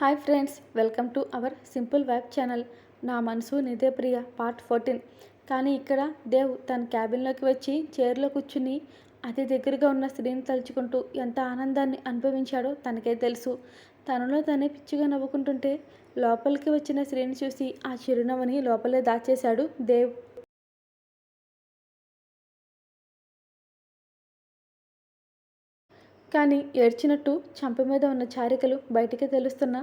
Hi friends welcome to our simple vibe channel. నా మనసు నిదే ప్రియ part fourteen. కానీ ఇక్కడ దేవ్ తన క్యాబిన్లోకి వచ్చి చైర్లో కూర్చుని అతి దగ్గరగా ఉన్న స్త్రీని తలుచుకుంటూ ఎంత ఆనందాన్ని అనుభవించాడో తనకే తెలుసు. తనలో తనే పిచ్చిగా నవ్వుకుంటుంటే లోపలికి వచ్చిన స్త్రీని చూసి ఆ చిరునవ్వుని లోపలే దాచేశాడు దేవ్. కానీ ఏడ్చినట్టు చంప మీద ఉన్న చారికలు బయటికి తెలుస్తున్న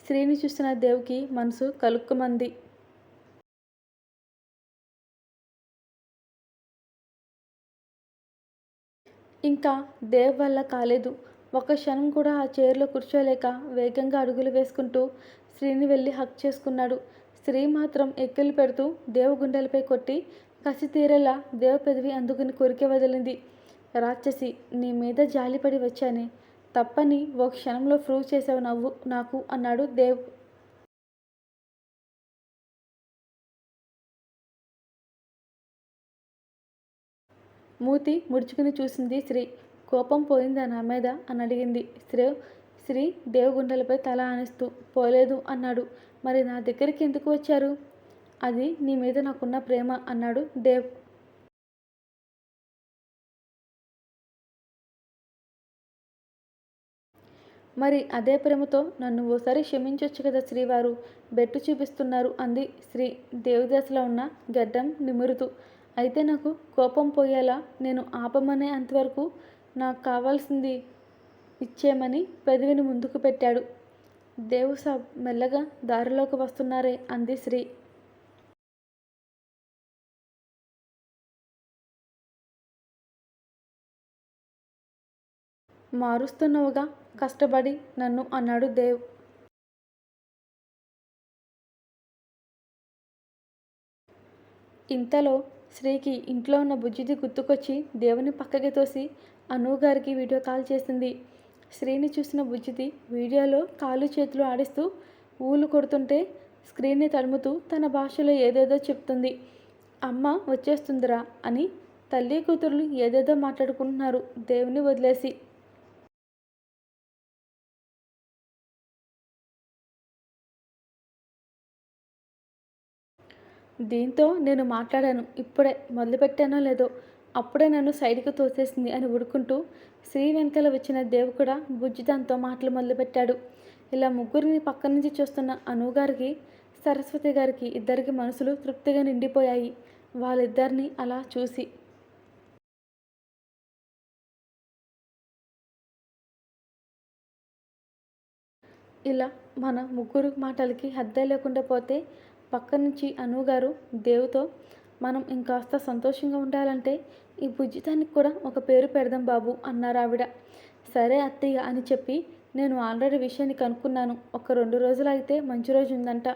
స్త్రీని చూసిన దేవుకి మనసు కలుక్కుమంది. ఇంకా దేవ్ వల్ల కాలేదు. ఒక క్షణం కూడా ఆ చైర్లో కూర్చోలేక వేగంగా అడుగులు వేసుకుంటూ స్త్రీని వెళ్ళి హక్ చేసుకున్నాడు. స్త్రీ మాత్రం ఎక్కిలు పెడుతూ దేవ గుండెలపై కొట్టి కసి తీరేలా దేవ పెదవి అందుకుని కొరికే వదిలింది. రాక్షసి నీ మీద జాలిపడి వచ్చానే. తప్పని ఓ క్షణంలో ప్రూవ్ చేసావు నవ్వు నాకు అన్నాడు దేవ్. మూతి ముడుచుకుని చూసింది శ్రీ. కోపం పోయిందా నా మీద? అని అడిగింది శ్రీ శ్రీ దేవగుండెలపై తల ఆనిస్తూ పోలేదు అన్నాడు. మరి నా దగ్గరికి ఎందుకు వచ్చారు? అది నీ మీద నాకున్న ప్రేమ అన్నాడు దేవ్. మరి అదే ప్రేమతో నన్ను ఓసారి క్షమించొచ్చు కదా శ్రీవారు? బెట్టు చూపిస్తున్నారు అంది శ్రీ. దేవదాసులో ఉన్న గడ్డం నిమురుతూ. అయితే నాకు కోపం పోయేలా నేను ఆపమనే అంతవరకు నాకు కావాల్సింది ఇచ్చేయమని పెదవిని ముందుకు పెట్టాడు. దేవు సాబ్ మెల్లగా దారిలోకి వస్తున్నారే అంది శ్రీ. మారుస్తున్నావుగా? కష్టపడి నన్ను అన్నాడు దేవ్. ఇంతలో శ్రీకి ఇంట్లో ఉన్న బుజ్జిది గుర్తుకొచ్చి దేవుని పక్కకి తోసి అను గారికి వీడియో కాల్ చేసింది. శ్రీని చూసిన బుజ్జిది వీడియోలో కాళ్ళు చేతులు ఆడిస్తూ ఊలు కొడుతుంటే స్క్రీన్ని తడుముతూ తన భాషలో ఏదేదో చెప్తుంది. అమ్మ వచ్చేస్తుందిరా అని తల్లి కూతుర్లు ఏదేదో మాట్లాడుకుంటున్నారు. దేవుని వదిలేసి దీంతో నేను మాట్లాడాను. ఇప్పుడే మొదలుపెట్టానో లేదో అప్పుడే నన్ను సైడ్కి తోసేసింది అని ఉడుకుంటూ శ్రీ వెనకాల వచ్చిన దేవు కూడా బుజ్జిదాంతో మాటలు మొదలుపెట్టాడు ఇలా ముగ్గురిని పక్క నుంచి చూస్తున్న అనుగారికి సరస్వతి గారికి ఇద్దరికి మనసులు తృప్తిగా నిండిపోయాయి. వాళ్ళిద్దరిని అలా చూసి ఇలా మన ముగ్గురు మాటలకి హద్దే లేకుండా పోతే పక్క నుంచి అనుగారు దేవుతో మనం ఇంకాస్త సంతోషంగా ఉండాలంటే ఈ భుజితానికి కూడా ఒక పేరు పెడదాం బాబు అన్నారు ఆవిడ. సరే అత్తయ్య అని చెప్పి నేను ఆల్రెడీ విషయాన్ని కనుక్కున్నాను. ఒక రెండు రోజులు అయితే మంచి రోజు ఉందంట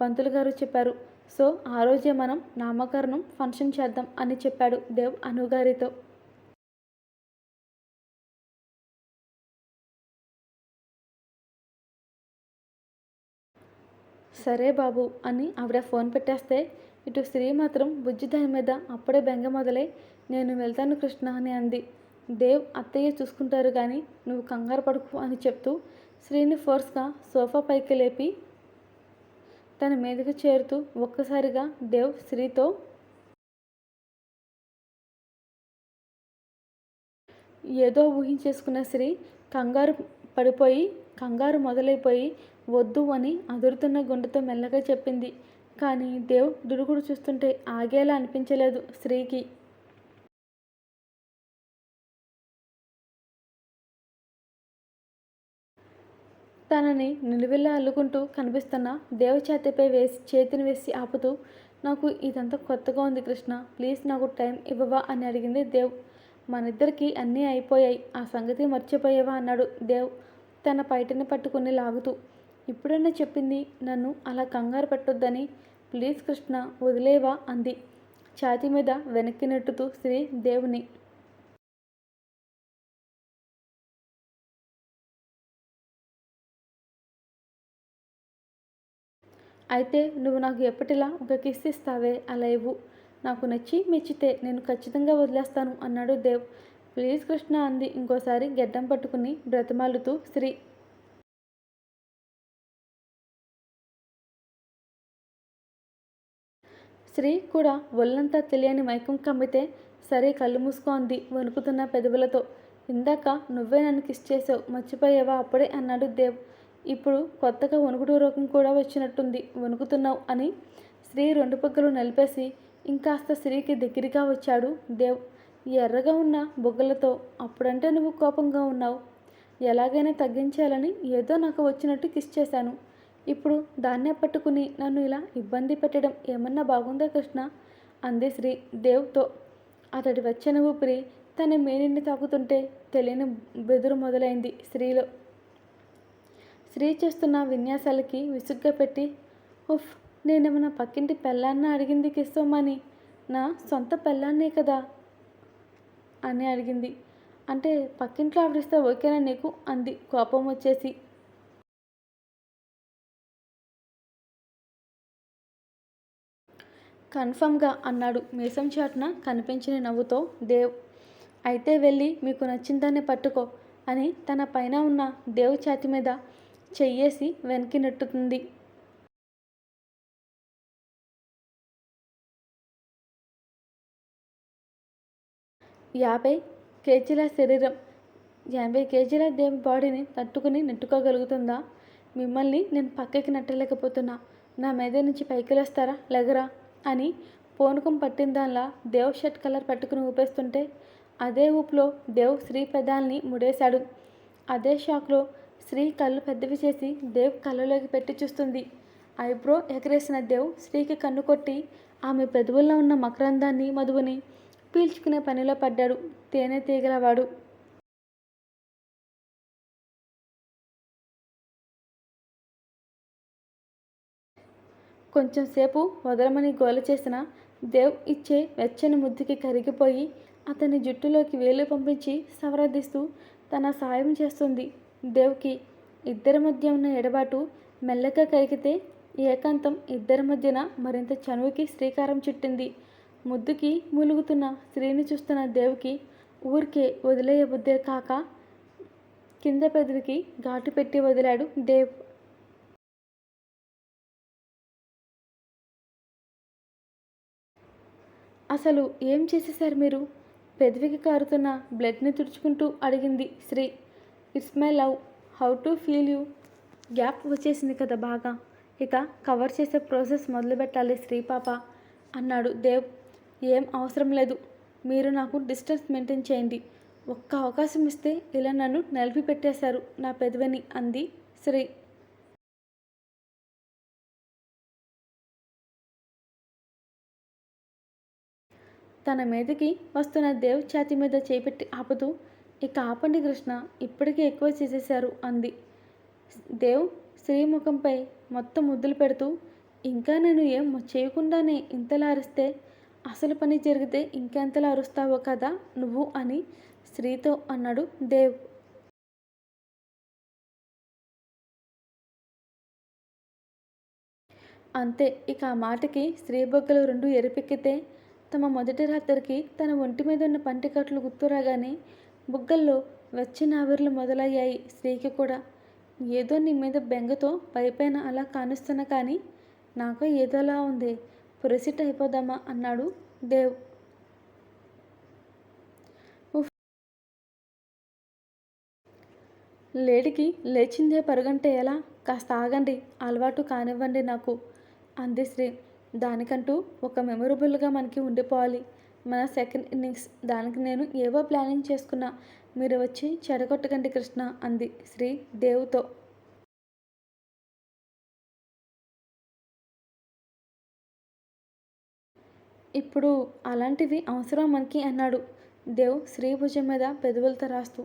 పంతులు గారు చెప్పారు. సో ఆ రోజే మనం నామకరణం ఫంక్షన్ చేద్దాం అని చెప్పాడు దేవ్ అనుగారితో సరే బాబు అని ఆవిడ ఫోన్ పెట్టేస్తే ఇటు స్త్రీ మాత్రం బుజ్జి దాని మీద అప్పుడే బెంగ మొదలై నేను వెళ్తాను కృష్ణ అని అంది. దేవ్ అత్తయ్య చూసుకుంటారు కానీ నువ్వు కంగారు పడుకు అని చెప్తూ శ్రీని ఫోర్స్గా సోఫా పైకి లేపి తన మీదకు చేరుతూ ఒక్కసారిగా దేవ్ శ్రీతో ఏదో ఊహించేసుకున్న శ్రీ కంగారు పడిపోయి కంగారు మొదలైపోయి వద్దు అని అదురుతున్న గుండెతో మెల్లగా చెప్పింది. కానీ దేవ్ దుడుగుడు చూస్తుంటే ఆగేలా అనిపించలేదు స్త్రీకి. తనని నిలువెల్లా అల్లుకుంటూ కనిపిస్తున్న దేవ్ చేతిపై వేసి చేతిని వేసి ఆపుతూ నాకు ఇదంతా కొత్తగా ఉంది కృష్ణ. ప్లీజ్ నాకు టైం ఇవ్వవా? అని అడిగింది దేవ్. మనిద్దరికీ అన్నీ అయిపోయాయి. ఆ సంగతి మర్చిపోయావా? అన్నాడు దేవ్ తన పైటని పట్టుకుని లాగుతూ. ఇప్పుడైనా చెప్పింది? నన్ను అలా కంగారు పెట్టొద్దని. ప్లీజ్ కృష్ణ వదిలేవా? అంది. ఛాతి మీద వెనక్కి నెట్టుతూ శ్రీ దేవుని. అయితే నువ్వు నాకు ఎప్పటిలా ఒక కిస్ ఇస్తావే? అలా ఇవ్వు. నాకు నచ్చి మెచ్చితే నేను ఖచ్చితంగా వదిలేస్తాను అన్నాడు దేవ్. ప్లీజ్ కృష్ణ అంది ఇంకోసారి గెడ్డం పట్టుకుని బ్రతమాలుతూ శ్రీ శ్రీ కూడా ఒళ్ళంతా తెలియని మైకం కమ్మితే సరే కళ్ళు మూసుకో అంది వణుకుతున్న పెదవులతో. ఇందాక నువ్వే నన్ను కిస్ చేసావు మర్చిపోయావా అప్పుడే అన్నాడు దేవ్. ఇప్పుడు కొత్తగా వణుకుడు రోగం కూడా వచ్చినట్టుంది వణుకుతున్నావు అని. స్త్రీ రెండు పక్కలు నలిపేసి ఇంకాస్త స్త్రీకి దగ్గరగా వచ్చాడు. దేవ్ ఎర్రగా ఉన్న బొగ్గలతో అప్పుడంటే నువ్వు కోపంగా ఉన్నావు. ఎలాగైనా తగ్గించాలని ఏదో నాకు వచ్చినట్టు కిస్ చేశాను. ఇప్పుడు దాన్నే పట్టుకుని నన్ను ఇలా ఇబ్బంది పెట్టడం ఏమన్నా బాగుందా కృష్ణ? అంది శ్రీ దేవ్తో. అతడి వచ్చిన ఊపిరి తన మేనిని తాకుతుంటే తెలియని బెదురు మొదలైంది స్త్రీలో స్త్రీ చేస్తున్న విన్యాసాలకి విసుగ్గా పెట్టి ఉఫ్ నేనేమన్నా పక్కింటి పెళ్ళాన్న అడిగింది కిస్తోమని నా సొంత పెళ్ళాన్నే కదా? అని అడిగింది. అంటే పక్కింట్లో ఆవిడిస్తే ఓకేనా నీకు? అంది కోపం వచ్చేసి. కన్ఫర్మ్గా అన్నాడు. మీసం చాటున కనిపించిన నవ్వుతో దేవ్. అయితే వెళ్ళి మీకు నచ్చిందాన్ని పట్టుకో అని తన పైన ఉన్న దేవ్ ఛాతి మీద చెయ్యేసి వెనక్కి నెట్టుతుంది యాభై కేజీల శరీరం యాభై కేజీల దేవ్ బాడీని తట్టుకుని నెట్టుకోగలుగుతుందా? మిమ్మల్ని నేను పక్కకి నెట్టలేకపోతున్నా. నా మీద నుంచి పైకి లేస్తారా లెగరా? అని పూనకం దానిలా దేవ్ షర్ట్ కలర్ పట్టుకుని ఊపేస్తుంటే అదే ఊపులో దేవ్ శ్రీ పెదాల్ని ముడేశాడు. అదే షాక్లో శ్రీ కళ్ళు పెద్దవి చేసి దేవ్ కళ్ళలోకి పెట్టి చూస్తుంది. ఐబ్రో ఎగరేసిన దేవ్ శ్రీకి కన్ను కొట్టి ఆమె పెదవుల్లో ఉన్న మకరందాన్ని మధువుని పీల్చుకునే పనిలో పడ్డాడు. తేనె తీగలవాడు. కొంచెం సేపు వదలమని గోల చేసిన దేవ్ ఇచ్చే వెచ్చని ముద్దుకి కరిగిపోయి అతని జుట్టులోకి వేలు పంపించి సవరదిస్తూ తన సాయం చేస్తుంది. దేవ్కి ఇద్దరి మధ్య ఉన్న ఎడబాటు మెల్లగా కరిగితే ఏకాంతం ఇద్దరి మధ్యన మరింత చనువుకి శ్రీకారం చుట్టింది. ముద్దుకి మూలుగుతున్న స్త్రీని చూస్తున్న దేవుకి ఊరికే వదిలేయ బుద్ధే కాక కింద పెదవికి ఘాటు పెట్టి వదిలాడు దేవ్. అసలు ఏం చేసేశారు మీరు? పెదవికి కారుతున్న బ్లడ్ని తుడుచుకుంటూ అడిగింది Sri it's my love. How to feel you? Gap వచ్చేసింది కదా బాగా. ఇక కవర్ చేసే ప్రాసెస్ మొదలుపెట్టాలి శ్రీ పాప అన్నాడు దేవ్. ఏం అవసరం లేదు. మీరు నాకు డిస్టెన్స్ మెయింటైన్ చేయండి. ఒక్క అవకాశం ఇస్తే ఇలా నన్ను నలిపి పెట్టేశారు నా పెదవిని అంది శ్రీ. తన మీదకి వస్తున్న దేవ్ ఛాతి మీద చేపెట్టి ఆపుతూ ఇక ఆపండి కృష్ణ ఇప్పటికే ఎక్కువ చేసేశారు అంది. దేవ్ శ్రీముఖంపై మొత్తం ముద్దులు పెడుతూ ఇంకా నేను ఏం చేయకుండానే ఇంతలా అరిస్తే అసలు పని జరిగితే ఇంకెంతలా అరుస్తావో కదా నువ్వు అని స్త్రీతో అన్నాడు దేవ్. అంతే ఇక ఆ మాటకి స్త్రీ బొగ్గలు రెండు ఎరిపెక్కితే తమ మొదటి రాత్రికి తన ఒంటి మీద ఉన్న పంటికట్లు గుర్తురాగానే బుగ్గల్లో వచ్చిన ఆవిర్లు మొదలయ్యాయి స్త్రీకి కూడా. ఏదో నీ మీద బెంగతో పైపైన అలా కానుస్తున్నా కానీ నాకు ఏదోలా ఉంది. పురసిట్ అయిపోదామా? అన్నాడు దేవ్. లేడికి లేచిందే పరుగంటే ఎలా? కాస్త ఆగండి అలవాటు కానివ్వండి నాకు అంది శ్రీ. దానికంటూ ఒక మెమొరబుల్గా మనకి ఉండిపోవాలి. మన సెకండ్ ఇన్నింగ్స్ దానికి నేను ఏవో ప్లానింగ్ చేసుకున్నా. మీరు వచ్చి చెడగొట్టకండి కృష్ణ అంది శ్రీ దేవుతో. ఇప్పుడు అలాంటివి అవసరం మనకి అన్నాడు. దేవ్ శ్రీ భుజం మీద పెదవులతో రాస్తూ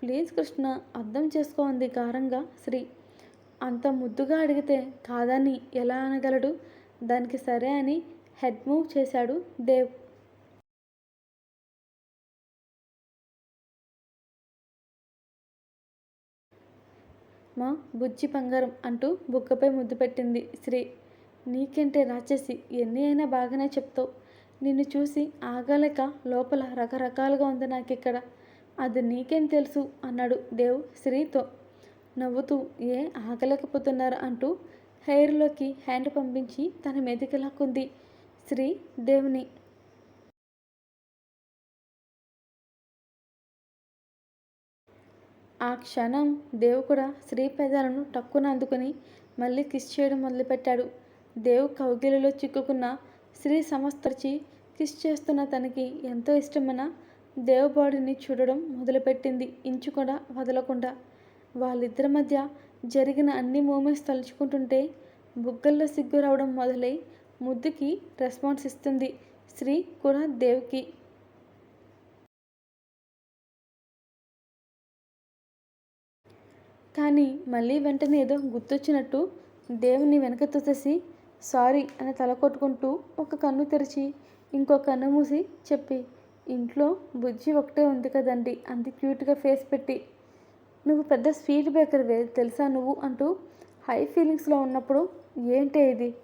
ప్లీజ్ కృష్ణ అర్థం చేసుకో అంది గారంగా శ్రీ అంత ముద్దుగా అడిగితే కాదని ఎలా అనగలడు? దానికి సరే అని హెడ్ మూవ్ చేశాడు దేవ్. మా బుజ్జి బంగారం అంటూ బుగ్గపై ముద్దు పెట్టింది శ్రీ నీకంటే రాచేసి ఎన్ని అయినా బాగానే చెప్తావు. నిన్ను చూసి ఆగలేక లోపల రకరకాలుగా ఉంది నాకిక్కడ. అది నీకేం తెలుసు? అన్నాడు దేవ్ శ్రీతో. నవ్వుతూ ఏ ఆగలేకపోతున్నారు? అంటూ హెయిర్లోకి హ్యాండ్ పంపించి తన మీదకి లాక్కుంది శ్రీ దేవుని. ఆ క్షణం దేవు కూడా శ్రీ పెదాలను టక్కున అందుకుని మళ్ళీ కిస్ చేయడం మొదలుపెట్టాడు. దేవు కౌగిలిలో చిక్కుకున్న శ్రీ సమస్తర్చి కిస్ చేస్తున్న తనకి ఎంతో ఇష్టమైన దేవబాడిని చూడడం మొదలుపెట్టింది ఇంచు కూడా వదలకుండా. వాళ్ళిద్దరి మధ్య జరిగిన అన్ని మూమెంట్స్ తలుచుకుంటుంటే బుగ్గల్లో సిగ్గు రావడం మొదలై ముద్దుకి రెస్పాన్స్ ఇస్తుంది శ్రీ కూడా దేవుకి. కానీ మళ్ళీ వెంటనే ఏదో గుర్తొచ్చినట్టు దేవుని వెనక తోసేసి సారీ అని తల కొట్టుకుంటూ ఒక కన్ను తెరిచి ఇంకో కన్ను మూసి చెప్పి ఇంట్లో బుజ్జి ఒకటే ఉంది కదండి అంది క్యూట్గా ఫేస్ పెట్టి. నువ్వు పెద్ద స్వీట్ బేకర్వే తెలుసా నువ్వు? అంటూ హై ఫీలింగ్స్లో ఉన్నప్పుడు ఏంటే ఇది?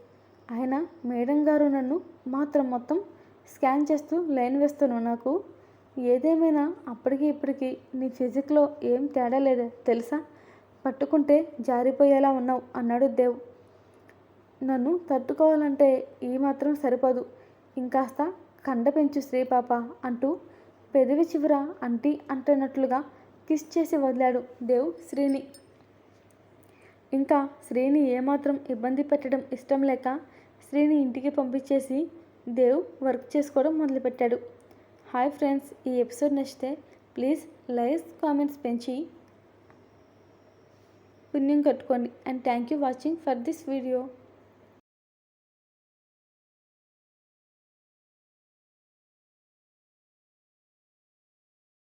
ఆయన మేడం గారు నన్ను మాత్రం మొత్తం స్కాన్ చేస్తూ లైన్ వేస్తాను నాకు. ఏదేమైనా అప్పటికి ఇప్పటికీ నీ ఫిజిక్లో ఏం తేడా లేదే తెలుసా? పట్టుకుంటే జారిపోయేలా ఉన్నావు అన్నాడు దేవ్. నన్ను తట్టుకోవాలంటే ఈ మాత్రం సరిపోదు. ఇంకాస్త కండ పెంచు శ్రీపాప అంటూ పెదవి చివర అంటీ అంటున్నట్లుగా కిస్ చేసి వదిలాడు దేవ్ శ్రీని. ఇంకా శ్రీని ఏమాత్రం ఇబ్బంది పెట్టడం ఇష్టం లేక శ్రీని ఇంటికి పంపించేసి దేవ్ వర్క్ చేసుకోవడం మొదలుపెట్టాడు. హాయ్ ఫ్రెండ్స్ ఈ ఎపిసోడ్ నచ్చితే ప్లీజ్ లైక్స్ కామెంట్స్ పెంచి పుణ్యం కట్టుకోండి. And thank you watching for this video.